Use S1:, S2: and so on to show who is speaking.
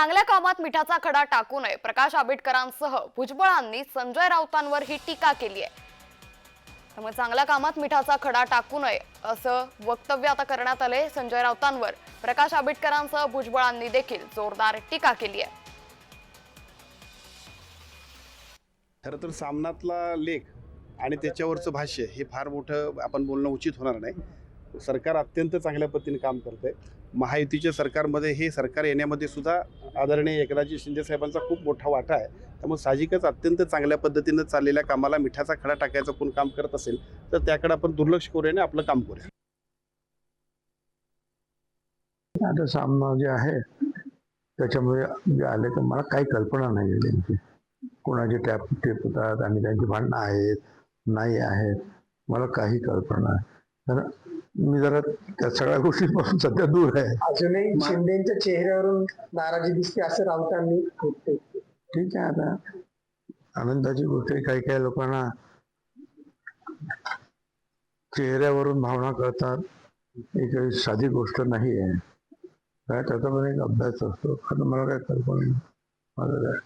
S1: चांगल्या कामात मिठाचा खडा टाकू नये. प्रकाश आंबेडकरांसह भुजबळांनी संजय राऊतांवर ही टीका केली आहे. त्यामुळे चांगल्या कामात मिठाचा खडा टाकू नये असं वक्तव्य आता करण्यात आले संजय राऊतांवर. प्रकाश आंबेडकरांसह भुजबळांनी देखील जोरदार टीका केली आहे.
S2: खरं तर सामनातला लेख आणि त्याच्यावरचं भाष्य हे फार मोठं आपण बोलणं उचित होणार नाही. सरकार अत्यंत चांगल्या पद्धतीने काम करत आहे महायुतीच्या सरकारमध्ये हे सरकार येण्यामध्ये सुद्धा आदरणीय एकनाथजी शिंदे साहेबांचा खूप मोठा वाटा आहे. त्यामुळे साहजिकच अत्यंत चांगल्या पद्धतीनं चाललेल्या कामाला मिठाचा खडा टाकायचं कोण काम करत असेल तर त्याकडे आपण दुर्लक्ष करूया आणि आपलं काम करूया.
S3: आता सामना जे आहे त्याच्यामुळे जे आले तर मला काही कल्पना नाही आहे त्यांची कोणाचे टॅप टेप होतात आणि त्यांची भांडणं आहेत नाही आहेत मला काही कल्पना नाही मी जरा त्या सगळ्या गोष्टींपासून सध्या दूर आहे.
S4: अजूनही शिंदेच्या चेहऱ्यावरून नाराजी दिसते असं राऊतांनी.
S3: ठीक आहे आता. आनंदाची गोष्ट काही काही लोकांना चेहऱ्यावरून भावना कळतात. ही काही साधी गोष्ट नाही आहे. काय त्याचा पण एक अभ्यास असतो. खरं मला काय कल्पना नाही. माझं काय